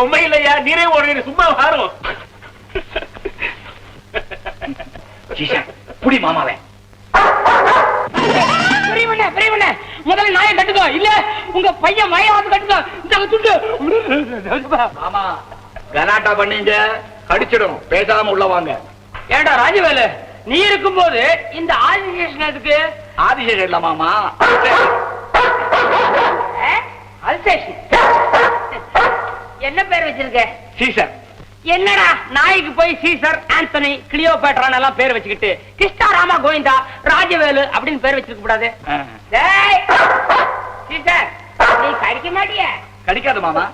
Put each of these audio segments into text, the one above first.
பொம்மை இல்லையா நீரே ஒரு சும்மா வாரும் புடி மாமாவே. முதல்ல நாயை கட்டுக்கோ இல்ல உங்க பையன் வயவாது கட்டுக்கோ இந்த துண்டு. மாமா கலாட்டா பண்ணீங்க கடிச்சிடும். பேசாம உள்ள வாங்க. ஏண்டா ராஜவேலு நீ இருக்கும்போது இந்த ஆதிசேஷன் எதுக்கு ஆதிசேஷன் இல்ல மாமா. அல்சேஷன் என்ன பேர் வச்சிருக்க? சீசர். என்னடா நாய்க்கு போய் சீசர் ஆந்தனி கிளியோபேட்ரான் எல்லாம் பேர் வச்சுக்கிட்டு கிருஷ்ணா ராமா கோவிந்தா ராஜவேலு அப்படின்னு பேர் வச்சிருக்க கூடாது. டேய் சீசர் நீ கடிக்க மாட்டிய? கடிக்காது மாமா.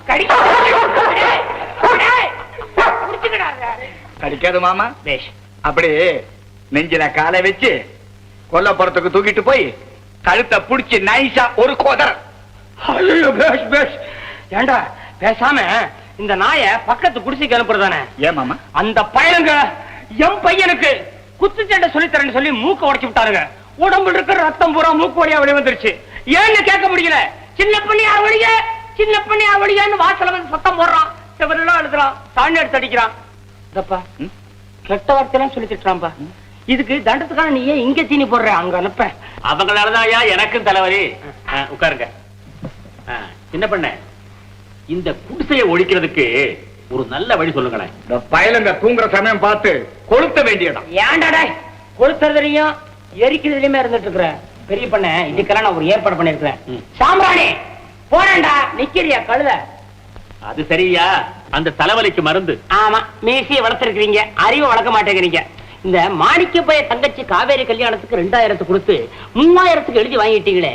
கடிக்காது மாமா. பேஷ் அப்படி நெஞ்சில காலை வச்சு கொல்லப்புறத்துக்கு தூக்கிட்டு போய் கழுத்தை புடிச்சு நைஸா ஒரு கோதர் பேஷ் பேஷ். ஏண்டா பேசாம இந்த நாயை பக்கத்து குடிசைக்கு அனுப்புறதானே? ஏன் மாமா? அந்த பையனுங்க என் பையனுக்கு குத்துச்சண்டை சொல்லித்தரேன்னு சொல்லி மூக்க உடைச்சு விட்டாருங்க உடம்புல இருக்கிற ரத்தம் பூரா மூக்கு வழியா வெளிய வந்துருச்சு. ஏன்னு கேட்க முடியல. சின்ன பண்ணியா வழிய? சின்ன பண்ணியா வழியான்னு வாசல வந்து சத்தம் போடுறான். செவரெல்லாம் எழுதுறான் சாணி எடுத்து அடிக்கிறான். இதப்பா? கெட்ட வார்த்தையெல்லாம் சொல்லி திட்டுறான்பா. இதுக்கு தண்டத்துக்கான நீ ஏன் இங்க தீனி போடுற? அங்க அனுப்ப. அவங்களாலதான் ஐயா எனக்கும் தலைவலி. உட்காருங்க. ஆ, சின்ன பண்ண? இந்த குடிசையை ஒழிக்கிறதுக்கு ஒரு நல்ல வழி சொல்லுங்களேன். இந்த பயலுங்க தூங்குற சமயம் பார்த்து கொளுத்த வேண்டியதான் ஏன்டாடா கொளுத்துறதுலயும் எரிக்கிறதுலயுமே இருந்துட்டு இருக்கிற பெரிய பண்ண இதுக்கெல்லாம் நான் ஒரு ஏற்பாடு பண்ணிருக்கிறேன் ம். சாம்பிராணி போறேன்டா நிக்கிறியா கழுத? அது சரியா? அந்த தலைவலிக்கு மருந்து. ஆமா மீசிய வளர்த்திருக்கிறீங்க அறிவை வளர்க்க மாட்டேங்கிறீங்க. இந்த மாணிக்க பைய தங்கச்சி காவேரி கல்யாணத்துக்கு ரெண்டாயிரத்து கொடுத்து மூவாயிரத்துக்கு எழுதி வாங்கிட்டீங்களே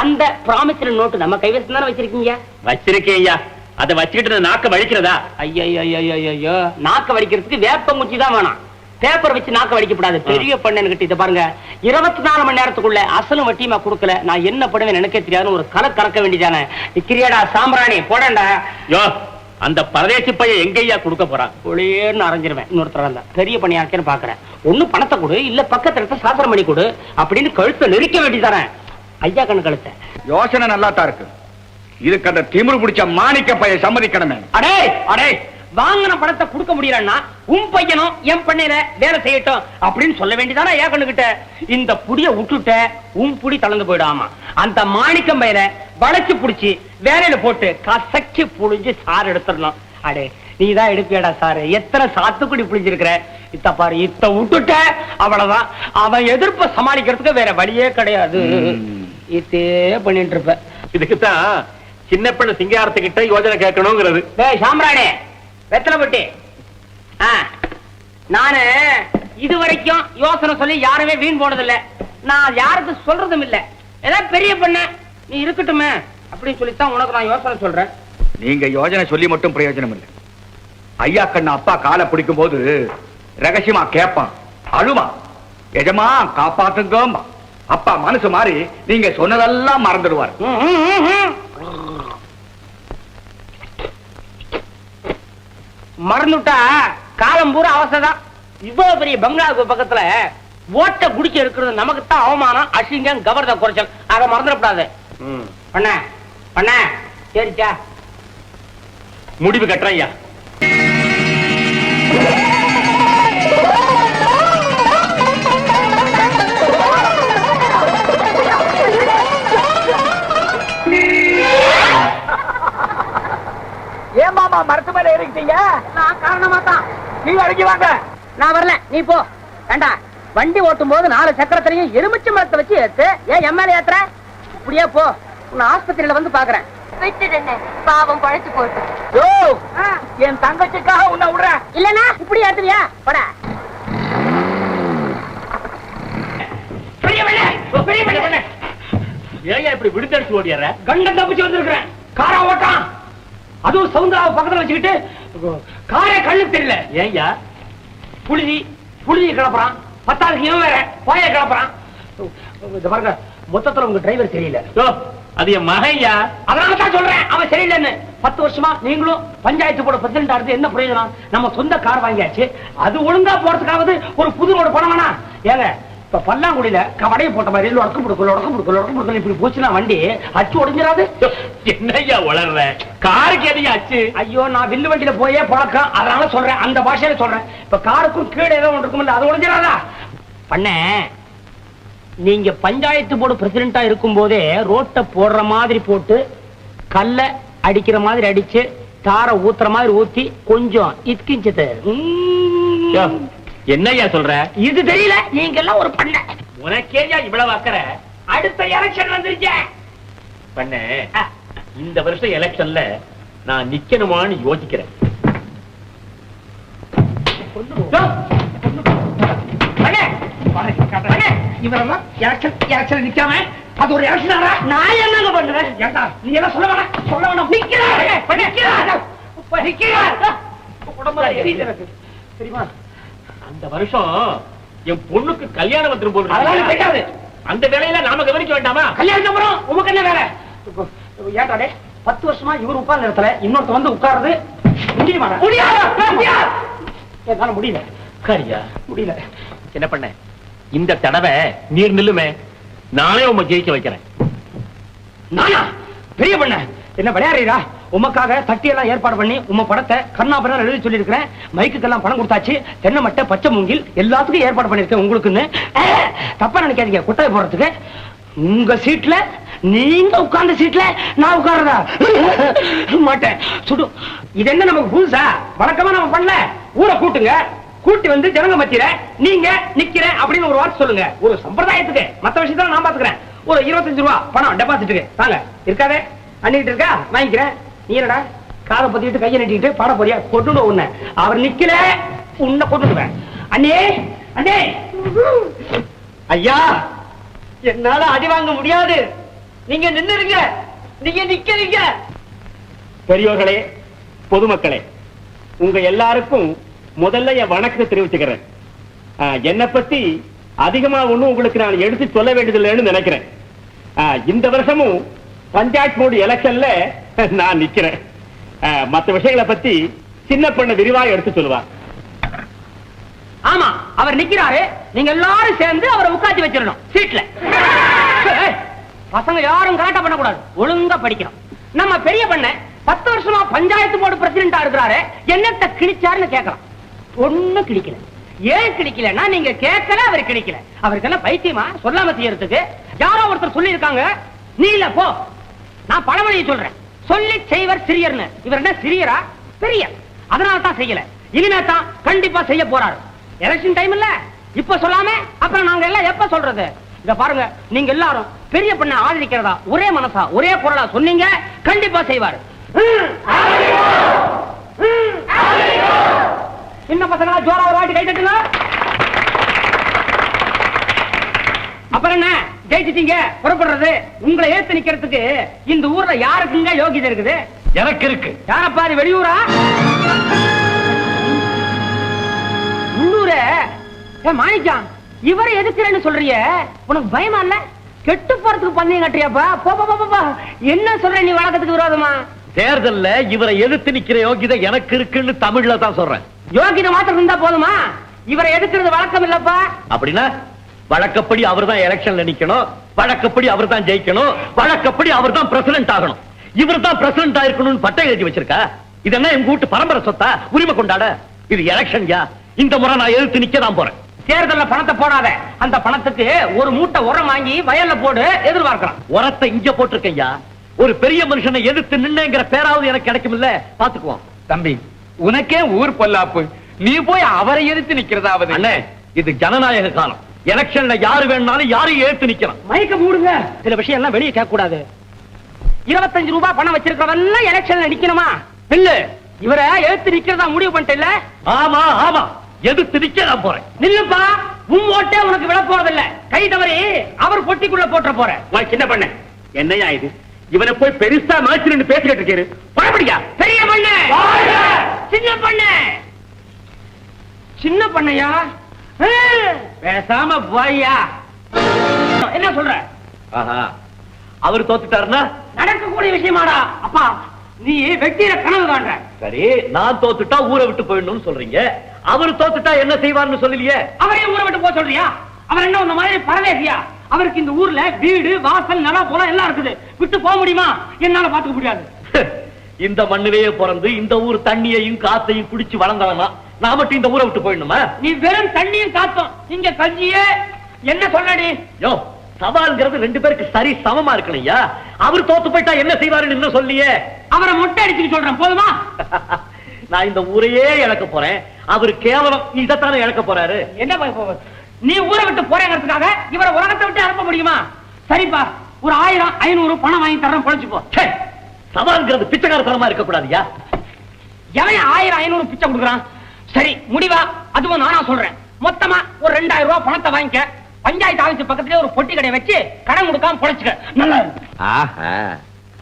அந்த ப்ராமிசரி நோட்டு நம்ம கைவசம் தானே வச்சிருக்கீங்க? வச்சிருக்கேன் ஐயா. அதை வச்சுக்கிட்டு நாக்க வலிக்கிறதா? ஐயோ நாக்க வடிக்கிறதுக்கு வேப்பங்குச்சி தான் வேணாம். பேப்பர் வச்சு நாக்க வடிக்கப்படாது பெரிய பண்ணு கிட்ட இதை பாருங்க. இருபத்தி நாலு மணி நேரத்துக்குள்ள அசலும் வட்டியுமா கொடுக்கல. நான் என்ன பண்ணுவேன் எனக்கே தெரியாதுன்னு ஒரு கலை கறக்க வேண்டியதானே. நிக்கிறியாடா சாம்பிராணி போடண்டா யோ அந்த பரதேசி பையன் எங்கய்யா கொடுக்க போறான் ஒளியேன்னு அரைஞ்சிருவேன். இன்னொருத்தர் இருந்தா பெரிய பணியாக்கேன்னு பாக்குறேன். ஒண்ணு பணத்தை கொடு இல்ல பக்கத்துல சாஸ்திரம் பண்ணி கொடு. அப்படின்னு கழுத்தை நெரிக்க வேண்டியதானே ஐயா கண்ணு கழுத்த. யோசனை நல்லா தான் இருக்கு. இதுக்கு அந்த திமிரு பிடிச்ச மாணிக்க பைய சம்மதிக்கணுமே. அடே அடே வாங்கின பணத்தை கொடுக்க முடியலன்னா உன் பையனும் என் பண்ணையில வேலை செய்யட்டும் அப்படின்னு சொல்ல வேண்டியதானே ஏன் கண்ணுகிட்ட இந்த புடிய விட்டுட்ட உன் புடி தளர்ந்து போயிடாமா? அந்த மாணிக்கம் பையனை வளைச்சு புடிச்சு வேலையில போட்டு கசக்கி புழிஞ்சு சார் எடுத்துடணும். அடே நீதான் எடுப்பியடா சாரு? எத்தனை சாத்துக்குடி புளிஞ்சிருக்கிற இத்த பாரு இத்த விட்டுட்ட அவ்வளவுதான். அவன் எதிர்ப்ப சமாளிக்கிறதுக்கு வேற வழியே கிடையாது. இதே பண்ணிட்டு இருப்ப இதுக்குத்தான் சின்ன பெண்ணு சிங்காரத்துக்கிட்ட யோஜனை கேட்கணுங்கிறது. டேய் சாம்ராணி வெத்தலை பட்டி. ஆ, நானு இது வரைக்கும் யோசனை சொல்லி யாருமே வீண் போனதில்ல. நான் யாருக்கு சொல்றதும் இல்ல. ஏதாவது பெரிய பண்ண நீ இருக்கட்டுமே அப்படின்னு சொல்லித்தான் உனக்கு நான் யோசனை சொல்றேன். நீங்க யோஜனை சொல்லி மட்டும் பிரயோஜனம் இல்லை. ஐயா கண்ணு அப்பா காலை பிடிக்கும் போது ரகசியமா கேட்பான். அழுமா எஜமா காப்பாத்துங்கம்மா. அப்பா மனசு மாறி நீங்க சொன்னதெல்லாம் மறந்துடுவார். மறந்துட்டா காலம் பூரா அவசரம் இவ்வளவு பெரிய பங்களாவுக்கு பக்கத்துல ஓட்ட குடிக்க இருக்கிறது நமக்கு தான் அவமானம் அசிங்கம் கவர்த குறைச்சல். அதை மறந்துடக்கூடாது. பண்ண பண்ண. சரிச்சா முடிவு கட்டுறேன் ஏன் மாமா மரத்து மேல ஏறிக்கிட்டீங்க? நான் காரணமா தான் நீங்க அடங்கி வாங்க. நான் வரல. நீ போ. ஏண்டா வண்டி ஓட்டும் போது நாலு சக்கரத்திலையும் எலுமிச்சை மரத்தை வச்சு ஏத்து. ஏன் என் மேல ஏத்துற? இப்படியே போ. உன்னை ஆஸ்பத்திரியில வந்து பாக்குறேன். பாவம் பழைச்சு போட்டு. யோ! என் தங்கச்சிக்காக உன்னை விடுறேன் இல்லனா இப்படி ஏத்துவியா? போட. ஏன் இப்படி விடுதடிச்சு ஓடியார கண்டம் தப்பிச்சு வந்திருக்கிறேன். காரா ஓட்டான். அதுவும் சவுந்தராவை பக்கத்துல வச்சுக்கிட்டு காரே கண்ணு தெரியல. ஏன்யா புழுதி புழுதியை கிளப்புறான். பத்தாவதுக்கு இவன் வேற போய கிளப்புறான். இந்த பாருங்க மொத்தத்துல உங்க டிரைவர் தெரியல அது என் மகையா? அதனால தான் சொல்றேன் அவன் சரியில்லைன்னு. பத்து வருஷமா நீங்களும் பஞ்சாயத்து போர்டு பிரசிடண்டா இருந்து என்ன பிரயோஜனம்? நம்ம சொந்த கார் வாங்கியாச்சு. அது ஒழுங்கா போறதுக்காவது ஒரு புது ரோடு போன வேணா ஏங்க இப்ப பல்லாங்குடியில கவடையை போட்ட மாதிரி உடக்க புடுக்கல உடக்க புடுக்கல உடக்க புடுக்கல இப்படி போச்சுன்னா வண்டி அச்சு உடைஞ்சிடாது என்னய்யா வளர்ற காருக்கு எதையா ஆச்சு ஐயோ நான் வில்லு வண்டியில போயே பழக்கம். அதனால சொல்றேன் அந்த பாஷையில சொல்றேன். இப்ப காருக்கும் கீழே ஏதோ ஒன்று இருக்கும்ல அது உடைஞ்சிடாதா பண்ண நீங்க பஞ்சாயத்து போர்டு பிரசிடண்டா இருக்கும் போதே ரோட்டை போடுற மாதிரி போட்டு கல்ல அடிக்கிற மாதிரி அடிச்சு தாரை ஊத்துற மாதிரி ஊத்தி கொஞ்சம் இத்கிஞ்சது யோ, என்னய்யா சொல்ற? இது தெரியல நீங்க எல்லாம் ஒரு பண்ண. உனக்கேயா இவ்வளவு அக்கறை? அடுத்த எலெக்ஷன் வந்துருச்சே. பண்ண இந்த வருஷம் எலெக்ஷன்ல நான் நிக்கணுமான்னு யோசிக்கிறேன். இவரெல்லாம் எலெக்ஷன் எலெக்ஷன் நிக்காம அது ஒரு எலெக்ஷன் நான் என்னங்க பண்ணுவேன்? ஏண்டா நீ எல்லாம் சொல்ல வேணாம் சொல்ல வேணாம். நிக்கிறாரு. நிக்கிறாரு. உடம்புல. தெரியுமா? அந்த வருஷம் என் பொண்ணுக்கு கல்யாணம் வந்துரும் போது. அந்த வேலையில நாம கவனிக்க வேண்டாமா? கல்யாணத்துக்கு அப்புறம் உமக்கு என்ன வேலை? டேய், பத்து வருஷமா இவர் உட்கார்ந்த இடத்துல இன்னொருத்த வந்து உட்காருது முடியுமா என்னால முடியல. உட்காரியா? முடியல. என்ன பண்ண? இந்த தடவை நீர் நில்லுமே. நானே உங்க ஜெயிக்க வைக்கிறேன். நானா? பெரிய பண்ண என்ன விளையாடுறீரா? உமக்காக தட்டி எல்லாம் ஏற்பாடு பண்ணி உம படத்தை கண்ணாபுரம் எழுதி சொல்லியிருக்கிறேன். மைக்குக்கெல்லாம் பணம் கொடுத்தாச்சு தென்னை மட்டை பச்சை மூங்கில் எல்லாத்துக்கும் ஏற்பாடு பண்ணிருக்கேன் உங்களுக்குன்னு. தப்பா நினைக்காதீங்க குட்டை போடுறதுக்கு. உங்க சீட்ல நீங்க உட்கார்ந்த சீட்ல நான் உட்கார்றதா? மாட்டேன். சுடு இது என்ன நமக்கு புதுசா? வழக்கமா நம்ம பண்ணல. ஊரை கூட்டுங்க. கூட்டி வந்து ஜனங்க மத்தியில நீங்க நிக்கிற அப்படின்னு ஒரு வார்த்தை சொல்லுங்க. ஒரு சம்பிரதாயத்துக்கு. மத்த விஷயத்தான் நான் பாத்துக்கிறேன். ஒரு இருபத்தஞ்சு ரூபா பணம் டெபாசிட்டுக்கு தாங்க இருக்காதே? அண்ணிட்டு இருக்கா? வாங்கிக்கிறேன். நீ என்னடா காதை பத்திட்டு கையை நட்டிட்டு பாட போறியா? கொண்டு உன்னை. அவர் நிக்கல உன்னை கொட்டுடுவேன் அண்ணே அண்ணே. ஐயா என்னால அடி வாங்க முடியாது. நீங்க நின்னுருங்க நீங்க நிக்கிறீங்க. பெரியோர்களே பொதுமக்களே உங்க எல்லாருக்கும் முதல்ல என் வணக்கத்தை தெரிவிச்சுக்கிறேன். என்னை பத்தி அதிகமா ஒண்ணும் உங்களுக்கு நான் எடுத்து சொல்ல வேண்டியதில்லைன்னு நினைக்கிறேன். இந்த வருஷமும் பஞ்சாயத்து போர்டு எலெக்ஷன்ல நான் நிக்கிறேன். மத்த விஷயங்களை பத்தி சின்ன பண்ண விரிவா எடுத்து சொல்லுவார் ஆமா அவர் நிக்கிறாரு. நீங்க எல்லாரும் சேர்ந்து அவரை உட்காந்து வச்சிடணும் சீட்ல பசங்க யாரும் கரெக்டா பண்ணக்கூடாது. ஒழுங்கா படிக்கணும். நம்ம பெரிய பண்ண பத்து வருஷமா பஞ்சாயத்து போர்டு பிரசிடண்டா இருக்கிறாரு. என்னத்த கிழிச்சாருன்னு கேட்கலாம். ஒண்ணு கிழிக்கல. ஏன் கிடைக்கலன்னா நீங்க கேட்கல அவர் கிடைக்கல அவருக்கு என்ன பைத்தியமா? சொல்லாம செய்யறதுக்கு. யாரோ ஒருத்தர் சொல்லி இருக்காங்க நீ இல்ல போ. நான் பழமொழியை சொல்றேன். சொல்லி செய்வர் சிறியர்னு. இவர் என்ன சிறியரா? பெரியர். அதனால தான் செய்யல. இனிமே தான் கண்டிப்பா செய்ய போறாரு. எலெக்ஷன் டைம் இல்ல. இப்ப சொல்லாம அப்புறம் நாங்க எல்லாம் எப்ப சொல்றது? இத பாருங்க நீங்க எல்லாரும் பெரிய பெண்ணை ஆதரிக்கிறதா? ஒரே மனசா? ஒரே குரலா சொன்னீங்க கண்டிப்பா செய்வாரு. என்ன ம், சின்ன பசங்களா ஜோரா ஒரு வாட்டி கை தட்டுங்க. அப்புறம் என்ன? ஜெயிச்சிட்டீங்க புறப்படுறது. உங்களை ஏத்து நிக்கிறதுக்கு இந்த ஊர்ல யாருக்குங்க யோகிதை இருக்குது? எனக்கு இருக்கு. யாரப்பா அது வெளியூரா? உள்ளூர? ஏ மாணிக்கம் இவரை எதுக்குறேன்னு சொல்றிய உனக்கு பயமா இல்ல? கெட்டு போறதுக்கு பந்தயம் கட்டுறியாப்பா? போ போ, போ, போ, போ. என்ன சொல்ற நீ வழக்கத்துக்கு விரோதமா? தேர்தல்ல இவரை எதிர்த்து நிக்கிற யோகிதை எனக்கு இருக்குன்னு தமிழ்ல தான் சொல்றேன். யோகிதை மாத்திரம் இருந்தா போதுமா? இவரை எதுக்குறது வழக்கம் இல்லப்பா. அப்படின்னா? வழக்கப்படி அவர் தான் எலெக்ஷன்ல நிக்கணும். வழக்கப்படி அவர் தான் ஜெயிக்கணும். வழக்கப்படி அவர் தான் பிரசிடென்ட் ஆகணும். இவர் தான் பிரசிடென்ட் ஆயிருக்கணும்னு பட்டை எழுதி வச்சிருக்கா? இது என்ன எங்க வீட்டு பரம்பரை சொத்தா? உரிமை கொண்டாட. இது எலெக்ஷன் யா? இந்த முறை நான் எதிர்த்து நிக்க தான் போறேன். தேர்தல்ல பணத்தை போடாத. அந்த பணத்துக்கு ஒரு மூட்டை உரம் வாங்கி வயல்ல போடு எதிர்பார்க்கலாம். உரத்தை இங்க போட்டிருக்கையா ஒரு பெரிய மனுஷனை எதிர்த்து நின்னுங்கிற பேராவது எனக்கு கிடைக்கும் இல்ல பாத்துக்குவோம் தம்பி உனக்கே ஊர் பொல்லாப்பு. நீ போய் அவரை எதிர்த்து நிக்கிறதாவது? இது ஜனநாயக காலம். எலெக்ஷன்ல யாரு வேணும்னாலும் யாரையும் எழுத்து நிக்கலாம். மயக்க மூடுங்க. சில விஷயம் எல்லாம் வெளியே கேட்க கூடாது இருபத்தஞ்சு ரூபாய் பணம் வச்சிருக்கிறவெல்லாம் எலெக்ஷன்ல நிக்கணுமா? இல்ல. இவரை எழுத்து நிக்கிறதா முடிவு பண்ணிட்டு ஆமா ஆமா. எதிர்த்து நிக்க நான் போறேன். நில்லுப்பா. உன் ஓட்டே உனக்கு விழ போறதில்ல. கை தவறி அவர் பொட்டிக்குள்ள போட்டுற போற வா, சின்ன பண்ண? என்னையா இது? இவனை போய் பெருசா மாச்சு பேசிக்கிட்டு இருக்காரு. பழப்படியா பெரிய பண்ண. சின்ன பண்ண. சின்ன பண்ணையா? பேசாம போய்யா. என்ன சொல்ற? அவர் தோத்துட்டாருன்னா? நடக்கக்கூடிய விஷயமாடா. அப்பா நீ வெட்டியில கனவு காண்ற. சரி நான் தோத்துட்டா ஊரை விட்டு போயிடணும்னு சொல்றீங்க. அவர் தோத்துட்டா என்ன செய்வார்னு சொல்லலையே? அவரையும் ஊரை விட்டு போக சொல்றியா? அவர் என்ன உன்ன மாதிரி பரதேசியா? அவருக்கு இந்த ஊர்ல வீடு வாசல் நிலம் போல எல்லாம் இருக்குது. விட்டு போக முடியுமா? என்னால பாத்துக்க முடியாது. இந்த மண்ணிலேயே பிறந்து இந்த ஊர் தண்ணியையும் காத்தையும் குடிச்சு வளர்ந்தவனா? நான் மட்டும் இந்த ஊரை விட்டு போயிடணுமா? நீ வெறும் தண்ணியும் காத்தும். இங்க கஞ்சியே. என்ன சொன்னடி? யோ சவால்ங்கிறது ரெண்டு பேருக்கு சரி சமமா இருக்கணையா அவர் தோத்து போயிட்டா என்ன செய்வாருன்னு இன்னும் சொல்லியே. அவரை மொட்டை அடிச்சுக்க சொல்றேன். போதுமா? நான் இந்த ஊரையே இழக்க போறேன். அவர் கேவலம் இதைத்தானே இழக்க போறாரு. என்ன ப- ப- நீ ஊரை விட்டு போறேங்கிறதுக்காக இவரை உலகத்தை விட்டு அனுப்ப முடியுமா? சரிப்பா ஒரு ஆயிரம் ஐநூறு பணம் வாங்கி தரேன் பொழைச்சுப்போ ச்சே, சவால்ங்கிறது பிச்சைக்காரத்தனமா இருக்க கூடாதுயா எவன் ஆயிரம் ஐநூறு பிச்சை கொடுக்குறான்? சரி முடிவா? அதுவும் நானா சொல்றேன். மொத்தமா ஒரு ரெண்டாயிரம் ரூபாய் பணத்தை வாங்கிக்க. பஞ்சாயத்து ஆபீஸ் பக்கத்துலயே ஒரு பொட்டி கடையை வச்சு கடன் கொடுக்காம பொழைச்சுக்க. நல்லா. ஆஹா.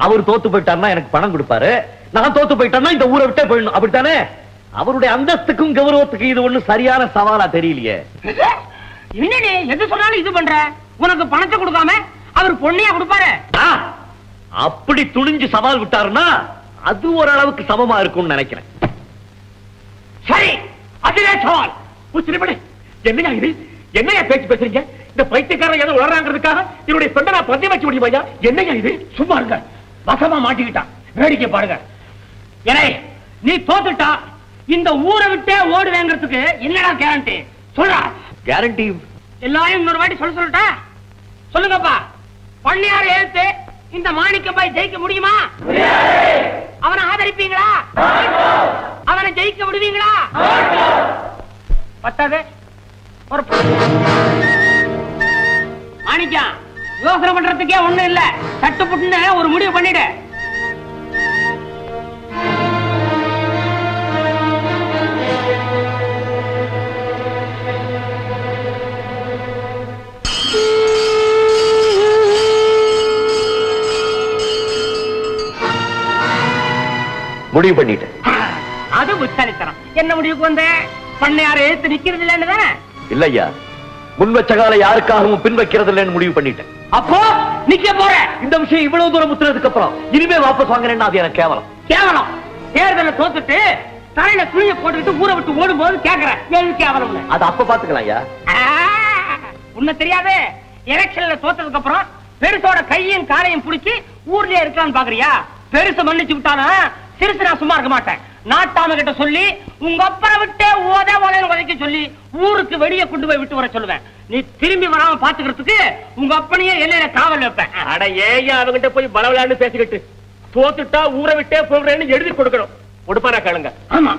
அவர் தோத்து போயிட்டாருன்னா எனக்கு பணம் கொடுப்பாரு. நான் தோத்து போயிட்டேன்னா இந்த ஊரை விட்டே போயிடணும். அப்படித்தானே? அவருடைய அந்தஸ்துக்கும் கௌரவத்துக்கும் இது ஒண்ணு சரியான சவாலா தெரியலையே. என்னடி எது சொன்னாலும் இது பண்ற? உனக்கு பணத்தை கொடுக்காம அவர் பொண்ணையா கொடுப்பாரு? அப்படி துணிஞ்சு சவால் விட்டாருன்னா அது ஓரளவுக்கு சமமா இருக்கும்னு நினைக்கிறேன். சரி அதிலே சவால் உச்சிரிப்படி என்னையா இது? என்னையா பேச்சு பேசுறீங்க? இந்த பைத்தியக்காரன் ஏதோ உளறாங்கிறதுக்காக என்னுடைய சொந்த நான் பந்தயம் வச்சு முடியுமா என்னையா இது? சும்மா இருங்க. வசமா மாட்டிக்கிட்டான். வேடிக்கை பாருங்க. ஏனே நீ தோத்துட்டா இந்த ஊரை விட்டே ஓடுவேங்கிறதுக்கு என்னடா கேரண்டி சொல்றா. கேரண்டி எல்லாரும் இன்னொரு வாட்டி சொல்ல சொல்லட்டா? சொல்லுங்கப்பா. பண்ணையார் எழுத்து இந்த மாணிக்கம் பாய் ஜெயிக்க முடியுமா? அவனை ஆதரிப்பீங்களா? அவனை ஜெயிக்க விடுவீங்களா? பத்தாது ஒரு மாணிக்கம் யோசனை பண்றதுக்கே ஒண்ணும் இல்ல. சட்டு புட்டுன்னு ஒரு முடிவு பண்ணிடு. முடிவு பண்ணிட்டேன். அது புத்தாலித்தனம் என்ன முடிவுக்கு வந்த? பண்ணையார் எழுத்து நிக்கிறது இல்லைன்னு தானே? இல்லையா? முன் வச்ச கால யாருக்காகவும் பின் வைக்கிறது இல்லைன்னு முடிவு பண்ணிட்டேன். அப்போ நிக்க போற. இந்த விஷயம் இவ்வளவு தூரம் முத்துனதுக்கு அப்புறம் இனிமே வாபஸ் வாங்குறேன்னா அது எனக்கு கேவலம். கேவலம். தேர்தலை தோத்துட்டு தலையில துணியை போட்டுக்கிட்டு ஊரை விட்டு ஓடும்போது கேக்குறேன். ஏது கேவலம்னு அது அப்ப பாத்துக்கலாம் ஐயா. உன்னை தெரியாதே. எலெக்ஷன்ல தோத்ததுக்கு அப்புறம் பெருசோட கையும் காலையும் புடிச்சு ஊர்லயே இருக்கலாம்னு பாக்குறியா? பெருசு மன்னிச்சு விட்டானா? சிறுசு நான் சும்மா இருக்க மாட்டேன். நாட்டாம கிட்ட சொல்லி உங்க அப்பரை விட்டே ஓத ஓதைன்னு உதைக்க சொல்லி ஊருக்கு வெளியே கொண்டு போய் விட்டு வர சொல்லுவேன். நீ திரும்பி வராம பாத்துக்கிறதுக்கு உங்க அப்பனையே எல்லையில காவல் வைப்பேன். அட ஏயா அவங்கிட்ட போய் பலவலான்னு பேசிக்கிட்டு. தோத்துட்டா ஊரை விட்டே போகிறேன்னு எழுதி கொடுக்கணும். கொடுப்பாரா கேளுங்க. ஆமா.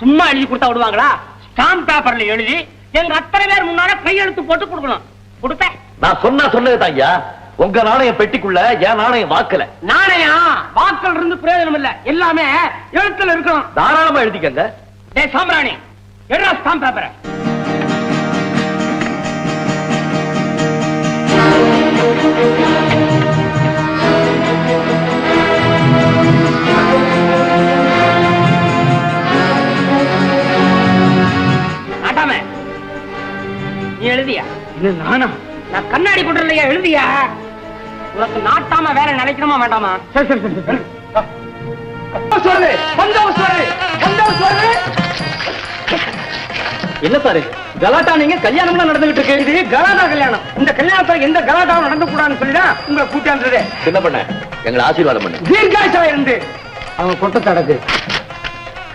சும்மா எழுதி கொடுத்தா விடுவாங்களா? ஸ்டாம்ப் பேப்பர்ல எழுதி எங்க அத்தனை பேர் முன்னால கையெழுத்து போட்டு கொடுக்கணும். கொடுப்பேன். நான் சொன்னா சொன்னதுதான் ஐயா உங்க நாணயம் பெட்டிக்குள்ள என் நாணயம் வாக்கல. நாணயா? வாக்கள் இருந்து பிரயோஜனம் இல்ல. எல்லாமே எழுத்துல இருக்கணும். தாராளமா எழுதிக்கங்க. டேய் சாம்பிராணி. எடுறா ஸ்டாம்ப் பேப்பரை நீ எழுதியா? இது நானா? நான் கண்ணாடி போட்டு இல்லையா எழுதியா? உனக்கு நாட்டாம வேற நினைக்கணுமா வேண்டாமா? சரி சரி சரி சொல்லு என்ன சாரு? கலாட்டா நீங்க கல்யாணம்லாம் நடந்துகிட்டு இருக்கு. இது கலாட்டா கல்யாணம். இந்த கல்யாணத்துல எந்த கலாட்டாவும் நடந்து கூடாதுன்னு சொல்லிதான் உங்களை கூட்டாந்தது என்ன பண்ண எங்களை ஆசீர்வாதம் பண்ணு. தீர்காசா இருந்து. அவன் கொட்டத்தை அடக்கு.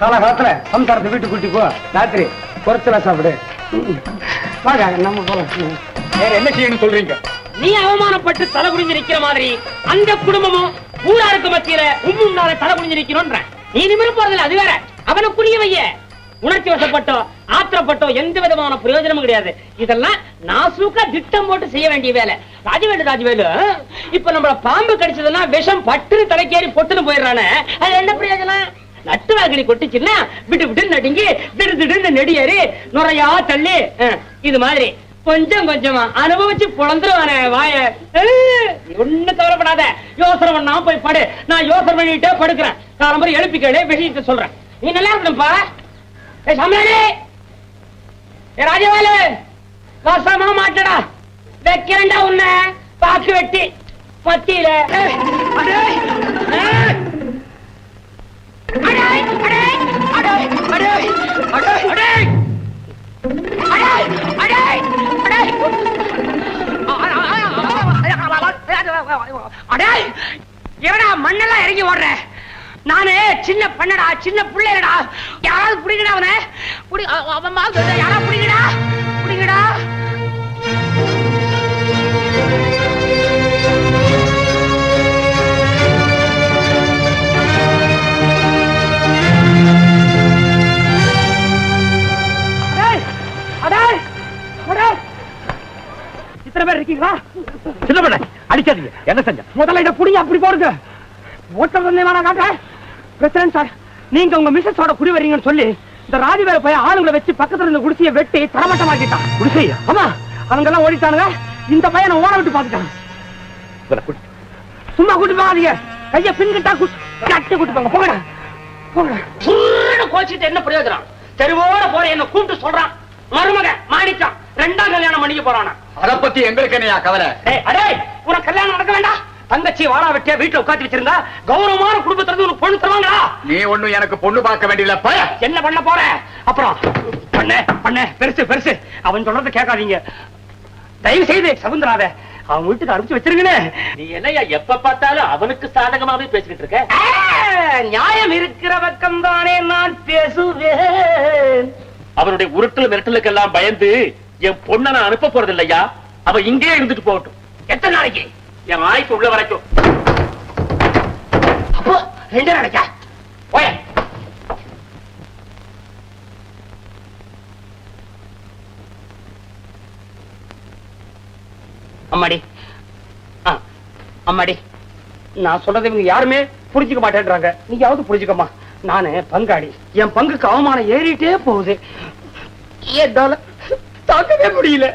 காலகாலத்துல சம்சாரத்தை வீட்டு கூட்டி போ. ராத்திரி குறைச்சலா சாப்பிடு வாங்க நம்ம போலாம். வேற என்ன செய்யணும் சொல்றீங்க? நீ அவமானப்பட்டு தலை குனிஞ்சு நிக்கிற மாதிரி அந்த குடும்பமும் ஊராருக்கு மத்தியில உம்முன்னால தலை குனிஞ்சு நிக்கிறோன்ற. நீ நிமிர போறதில்ல அது வேற. அவனை புரிய வைய உணர்ச்சி வசப்பட்டோ ஆத்திரப்பட்டோ எந்த விதமான பிரயோஜனமும் கிடையாது. இதெல்லாம் நாசூக்கா திட்டம் போட்டு செய்ய வேண்டிய வேலை. ராஜவேலு ராஜவேலு இப்ப நம்மள பாம்பு கடிச்சதுன்னா விஷம் பட்டு தலைக்கேறி பொட்டுன்னு போயிடுறானே. அது என்ன பிரயோஜனம்? நட்டு வாகனி கொட்டுச்சுன்னா விட்டு விட்டு நடுங்கி திடு திடுன்னு நெடியேறி நுறையா தள்ளி இது மாதிரி. கொஞ்சம் கொஞ்சமா அனுபவிச்சு புலந்துருவானே வாய. ஒண்ணு கவலைப்படாத. யோசனை பண்ணாம போய் படு. நான் யோசனை பண்ணிட்டே படுக்கிறேன். காலம்பரை எழுப்பி கேளு விஷயத்தை சொல்றேன். நீ நல்லா இருக்கணும்ப்பா ஏ சமையலே ஏ ராஜவேலு. வசமா மாட்டடா. வைக்கிறேன்டா உன்ன. பாக்கு வெட்டி. மத்தியில அடே. அடே, அடே, அடே. எவடா மண்ணெல்லாம் இறங்கி ஓடுற? நானு சின்ன பண்ணடா சின்ன பிள்ளைடா யாராவது பிடிக்கடா அவனை? புடி அவன் மாதிரி யாராவது புடிங்கடா? பிடிக்கடா இத்தனை பேர் இருக்கீங்களா? சின்ன பண்ண. அடிக்காதீங்க. என்ன செஞ்ச? முதல்ல இத புடிங்க அப்படி போடுங்க. ஓட்டர் காட்டுறேன் பிரசிடன்ட் சார் நீங்க உங்க மிஸ்ஸஸோட குடி வரீங்கன்னு சொல்லி இந்த ராஜவேல போய் ஆளுங்களை வச்சு பக்கத்துல இருந்த குடிசையை வெட்டி தரமட்டமாக்கிட்டான். குடிசையா? ஆமா. அவங்க எல்லாம் ஓடிட்டானுங்க. இந்த பையனை ஓட விட்டு பாத்துட்டான் சும்மா கூட்டி போகாதீங்க. கைய பின்கிட்டா கட்டி கூட்டி போங்க. போங்க. போங்க. கோச்சிட்டு என்ன பிரயோஜனம்? தெருவோட போற என்ன கூப்பிட்டு சொல்றான். மருமக மாணிக்கம். ரெண்டாம் கல்யாணம் பண்ணிக்க போறானா. அத பத்தி எங்களுக்கு என்னையா கவலை? ஏய், அடே உனக்கு கல்யாணம் நடக்க வேண்டாம் தங்கச்சி வாழா வெட்டியா வீட்டுல உட்காந்து வச்சிருந்தா கௌரவமான குடும்பத்துல உனக்கு பொண்ணு தருவாங்களா? நீ ஒண்ணும் எனக்கு பொண்ணு பார்க்க வேண்டியதில்ல பய. என்ன பண்ண போற? அப்புறம் பண்ண பண்ண பெருசு பெருசு. அவன் சொல்றத கேட்காதீங்க. தயவு செய்து சகுந்தராத அவன் வீட்டுக்கு அனுப்பிச்சு வச்சிருங்கன்னு நீ என்னய்யா எப்ப பார்த்தாலும் அவனுக்கு சாதகமாவே பேசிக்கிட்டு இருக்க? நியாயம் இருக்கிற பக்கம் தானே நான் பேசுவேன். அவனுடைய உருட்டல் மிரட்டலுக்கு எல்லாம் பயந்து என் பொண்ணை நான் அனுப்ப போறது இல்லையா அவ இங்கே இருந்துட்டு போகட்டும். எத்தனை நாளைக்கு? என் வாய்ப்பு உள்ள வரைக்கும். அப்போ ரெண்டு நாளைக்கா? போய அம்மாடி. அம்மாடி. நான் சொல்றதை இவங்க யாருமே புரிஞ்சுக்க மாட்டேன்றாங்க. நீயாவது புரிஞ்சுக்கம்மா. நானு பங்காளி. என் பங்குக்கு அவமானம் ஏறிட்டே போகுது. என்னால தாக்கவே முடியல.